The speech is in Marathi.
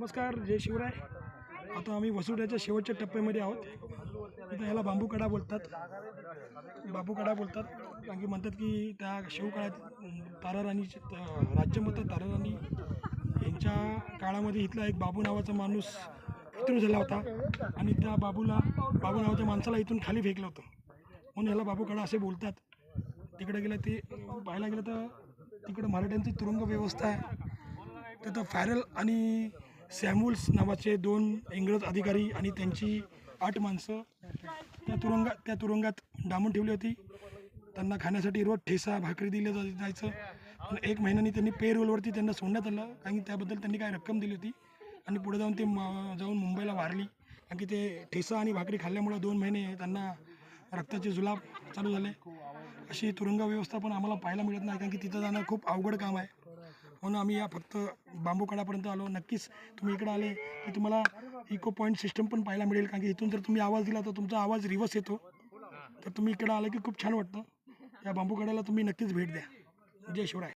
नमस्कार जय शिवराय. आता आम्ही वसुड्याच्या शेवटच्या टप्प्यामध्ये आहोत. इथं ह्याला बांबू कडा बोलतात. बांबूकडा बोलतात. कारण की म्हणतात की त्या शिवकाळात ताराराणी ताराराणीचे त- राज्य म्हणतात ताराराणी यांच्या काळामध्ये इथला एक बाबू नावाचा माणूस इथून झाला होता. आणि त्या बाबूला बाबू नावाच्या माणसाला इथून खाली फेकलं होतं. म्हणून ह्याला बाबू कडा असे बोलतात. तिकडे गेलं ते पाहायला गेलं तर तिकडं मराठ्यांची तुरुंग व्यवस्था आहे. तिथं फायरल आणि सॅम्युल्स नावाचे दोन इंग्रज अधिकारी आणि त्यांची आठ माणसं त्या तुरुंगात त्या तुरुंगात डांबून ठेवली होती. त्यांना खाण्यासाठी रोज ठेसा भाकरी दिले जा जायचं. पण एक महिन्यानी त्यांनी पे रोलवरती त्यांना सोडण्यात आलं. कारण की त्याबद्दल त्यांनी काय रक्कम दिली होती. आणि पुढे जाऊन ते म- जाऊन मुंबईला वारली. कारण की ते ठेसा आणि भाकरी खाल्ल्यामुळं दोन महिने त्यांना रक्ताचे जुलाब चालू झाले. अशी तुरुंग व्यवस्था पण आम्हाला पाहायला मिळत नाही. कारण की तिथं जाणं खूप अवघड काम आहे. हो म्हणून आम्ही या फक्त बांबू कडापर्यंत आलो. नक्कीच तुम्ही इकडे आले की तुम्हाला इको पॉईंट सिस्टम पण पाहायला मिळेल. कारण की इथून जर तुम्ही आवाज दिला तर तुमचा आवाज रिव्हर्स येतो. तर तुम्ही इकडे आलं की खूप छान वाटतं. या बांबू कड्याला तुम्ही नक्कीच भेट द्या. जय शिवराय.